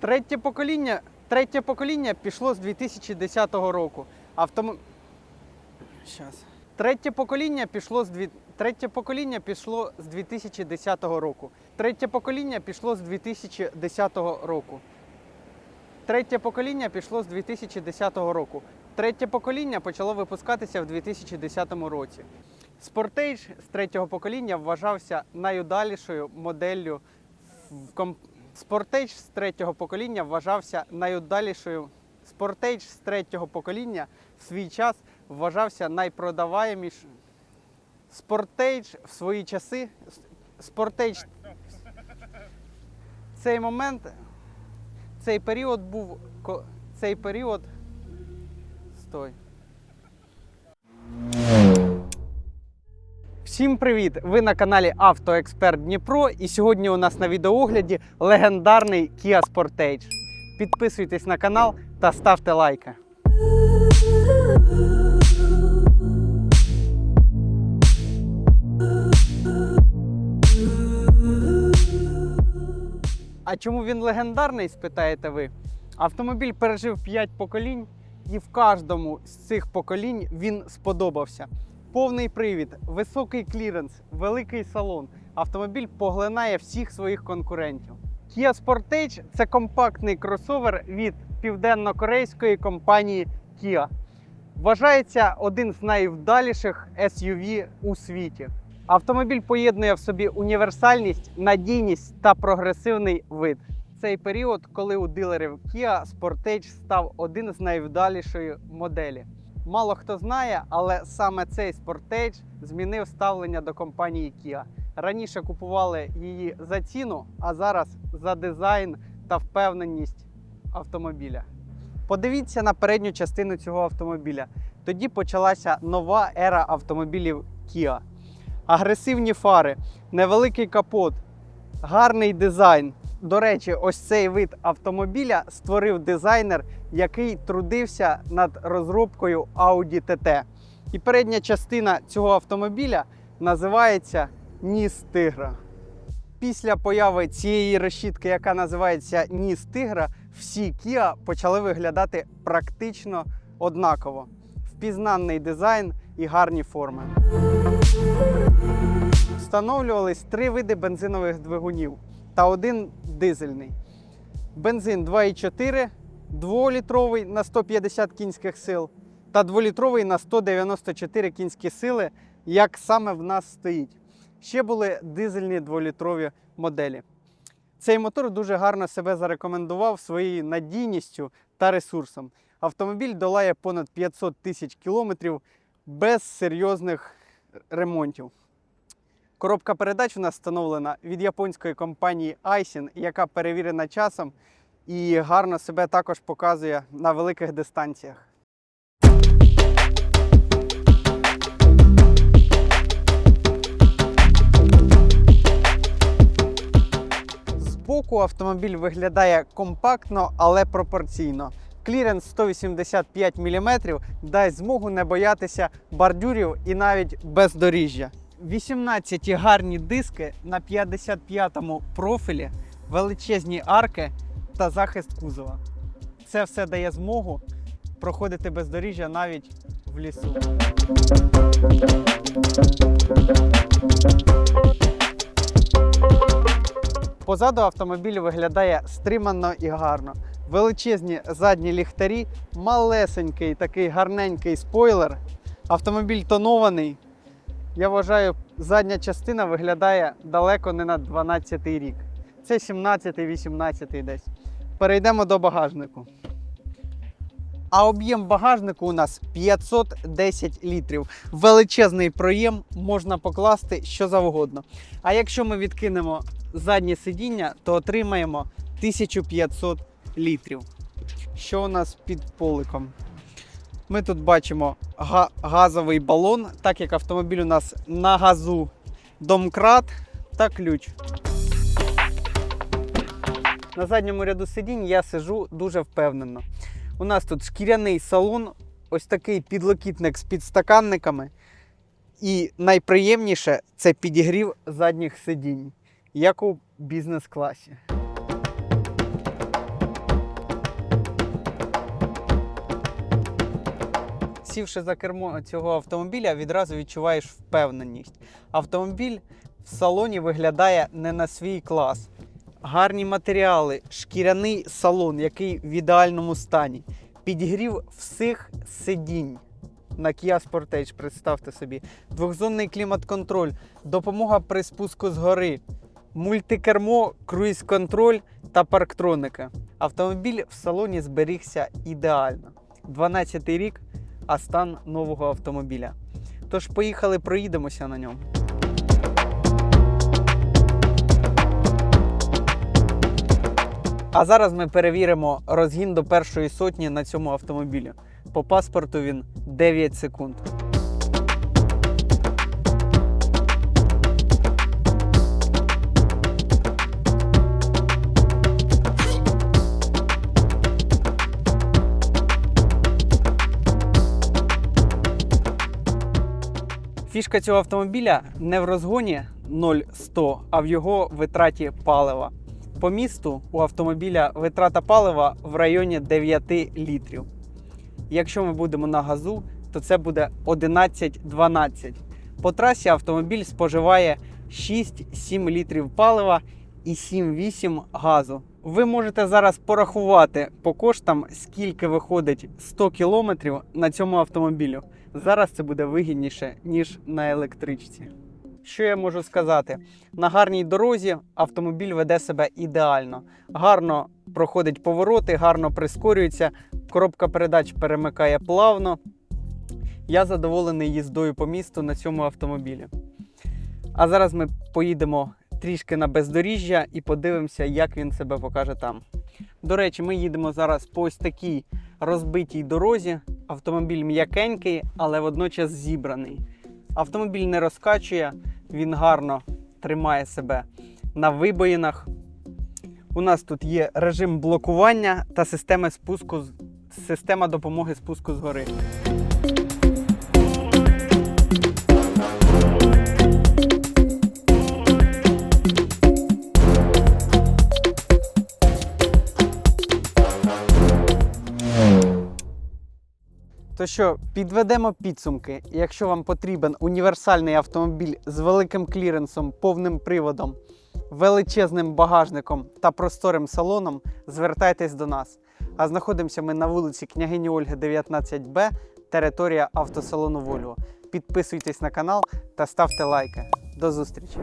Третє покоління, третє покоління пішло з 2010 року. Автом... Щас. Третє покоління пішло з дві... Третє покоління пішло з 2010 року. Третє покоління пішло з 2010 року. Третє покоління пішло з 2010 року. Третє покоління почало випускатися в 2010 році. Sportage з третього покоління вважався найудалішою моделлю в комп... Sportage з третього покоління вважався найудалішою. Sportage з третього покоління в свій час вважався найпродаваємішим. Sportage в свої часи. Sportage цей момент, цей період був. Цей період. Стой. Всім привіт! Ви на каналі Автоексперт Дніпро. І сьогодні у нас на відеоогляді легендарний Kia Sportage. Підписуйтесь на канал та ставте лайки. А чому він легендарний, спитаєте ви? Автомобіль пережив 5 поколінь, і в кожному з цих поколінь він сподобався. Повний привід, високий кліренс, великий салон. Автомобіль поглинає всіх своїх конкурентів. Kia Sportage – це компактний кросовер від південно-корейської компанії Kia. Вважається один з найвдаліших SUV у світі. Автомобіль поєднує в собі універсальність, надійність та прогресивний вид. Цей період, коли у дилерів Kia Sportage став один з найвдалішої моделі. Мало хто знає, але саме цей Sportage змінив ставлення до компанії Kia. Раніше купували її за ціну, а зараз за дизайн та впевненість автомобіля. Подивіться на передню частину цього автомобіля. Тоді почалася нова ера автомобілів Kia. Агресивні фари, невеликий капот, гарний дизайн. До речі, ось цей вид автомобіля створив дизайнер, який трудився над розробкою Audi TT. І передня частина цього автомобіля називається Ніс Тигра. Після появи цієї решітки, яка називається Ніс Тигра, всі Kia почали виглядати практично однаково. Впізнанний дизайн і гарні форми. Встановлювались три види бензинових двигунів та один дизельний. Бензин 2,4, 2-літровий на 150 кінських сил та 2-літровий на 194 кінські сили, як саме в нас стоїть. Ще були дизельні 2-літрові моделі. Цей мотор дуже гарно себе зарекомендував своєю надійністю та ресурсом. Автомобіль долає понад 500 тисяч кілометрів без серйозних ремонтів. Коробка передач у нас встановлена від японської компанії Aisin, яка перевірена часом і гарно себе також показує на великих дистанціях. Збоку автомобіль виглядає компактно, але пропорційно. Кліренс 185 мм дасть змогу не боятися бордюрів і навіть бездоріжжя. 18 гарні диски на 55-му профілі, величезні арки та захист кузова. Це все дає змогу проходити бездоріжжя навіть в лісу. Позаду автомобіль виглядає стримано і гарно. Величезні задні ліхтарі, малесенький такий гарненький спойлер. Автомобіль тонований. Я вважаю, задня частина виглядає далеко не на 12 рік. Це 17-18 десь. Перейдемо до багажнику. А об'єм багажнику у нас 510 літрів. Величезний проєм можна покласти що завгодно. А якщо ми відкинемо заднє сидіння, то отримаємо 1500 літрів. Що у нас під поликом? Ми тут бачимо газовий балон, так як автомобіль у нас на газу домкрат та ключ. На задньому ряду сидінь я сижу дуже впевнено. У нас тут шкіряний салон, ось такий підлокітник з підстаканниками. І найприємніше це підігрів задніх сидінь, як у бізнес-класі. Сівши за кермо цього автомобіля, відразу відчуваєш впевненість. Автомобіль в салоні виглядає не на свій клас. Гарні матеріали, шкіряний салон, який в ідеальному стані. Підігрів всіх сидінь на Kia Sportage, представте собі. Двохзонний клімат-контроль, допомога при спуску з гори, мультикермо, круїз-контроль та парктроники. Автомобіль в салоні зберігся ідеально. 12 рік, а стан нового автомобіля. Тож поїхали, проїдемося на ньому. А зараз ми перевіримо розгін до першої сотні на цьому автомобілі. По паспорту він 9 секунд. Фішка цього автомобіля не в розгоні 0-100, а в його витраті палива. По місту у автомобіля витрата палива в районі 9 літрів. Якщо ми будемо на газу, то це буде 11-12. По трасі автомобіль споживає 6-7 літрів палива і 7-8 газу. Ви можете зараз порахувати по коштам, скільки виходить 100 кілометрів на цьому автомобілю. Зараз це буде вигідніше, ніж на електричці. Що я можу сказати? На гарній дорозі автомобіль веде себе ідеально. Гарно проходить повороти, гарно прискорюється, коробка передач перемикає плавно. Я задоволений їздою по місту на цьому автомобілі. А зараз ми поїдемо трішки на бездоріжжя і подивимося, як він себе покаже там. До речі, ми їдемо зараз по ось такій розбитій дорозі. Автомобіль м'якенький, але водночас зібраний. Автомобіль не розкачує, він гарно тримає себе на вибоїнах. У нас тут є режим блокування та система спуску, система допомоги спуску з гори. Що, підведемо підсумки. Якщо вам потрібен універсальний автомобіль з великим кліренсом, повним приводом, величезним багажником та просторим салоном, звертайтесь до нас. А знаходимося ми на вулиці Княгині Ольги, 19Б, територія автосалону Volvo. Підписуйтесь на канал та ставте лайки. До зустрічі!